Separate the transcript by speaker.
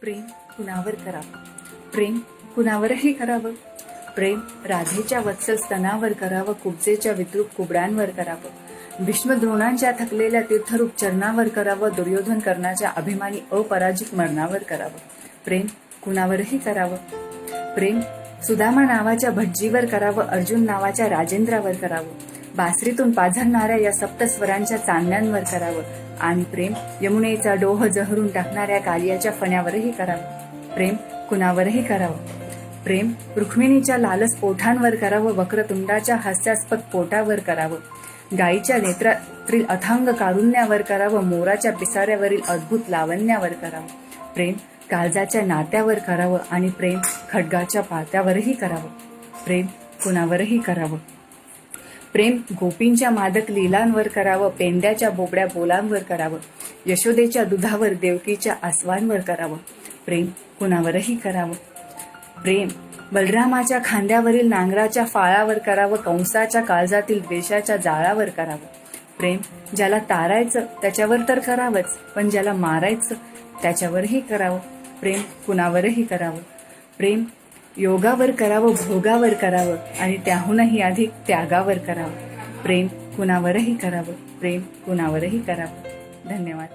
Speaker 1: प्रेम कुणावर करावं? प्रेम कुणावरही करावं? प्रेम राधेच्या वत्सल स्तनावर करावं कुबजेच्या विद्रूप कुबड्यांवर करावं? भीष्मद्रोणांच्या थकलेल्या तीर्थरूप चरणावर करावं दुर्योधन कर्णाच्या अभिमानी अपराजित मरणावर करावं? प्रेम कुणावरही करावं? प्रेम सुदामा नावाच्या भटजीवर करावं अर्जुन नावाच्या राजेंद्रावर करावं? बासरीतून पाझरणाऱ्या या सप्तस्वरांच्या चांदण्यांवर करावं? आणि प्रेम यमुनेचा डोह जहरून टाकणाऱ्या कालियाच्या फण्यावरही करावं. प्रेम कुणावरही करावं. प्रेम रुक्मिणीच्या लालस पोठांवर करावं वक्रतुंडाच्या हास्यास्पद पोटावर करावं. गायीच्या नेत्रातील अथांग कारुण्यावर करावं मोराच्या पिसाऱ्यावरील अद्भुत लावण्यावर करावं. प्रेम काळजाच्या नात्यावर करावं आणि प्रेम खड्गाच्या पात्यावरही करावं. प्रेम कुणावरही करावं. प्रेम गोपींच्या मादक लीलांवर करावं पेंड्याच्या बोबड्या बोलांवर करावं यशोदेच्या दुधावर देवकीच्या आसवांवर करावं. प्रेम कुणावरही करावं. प्रेम बलरामाच्या खांद्यावरील नांगराच्या फाळावर करावं कंसाच्या काळजातील द्वेषाच्या जाळावर करावं. प्रेम ज्याला तारायचं त्याच्यावर तर करावंच पण ज्याला मारायचं त्याच्यावरही करावं. प्रेम कुणावरही करावं. प्रेम योगावर करावं भोगावर करावं आणि त्याहूनही अधिक त्यागावर करावं. प्रेम कुणावरही करावं प्रेम कुणावरही करावं. धन्यवाद.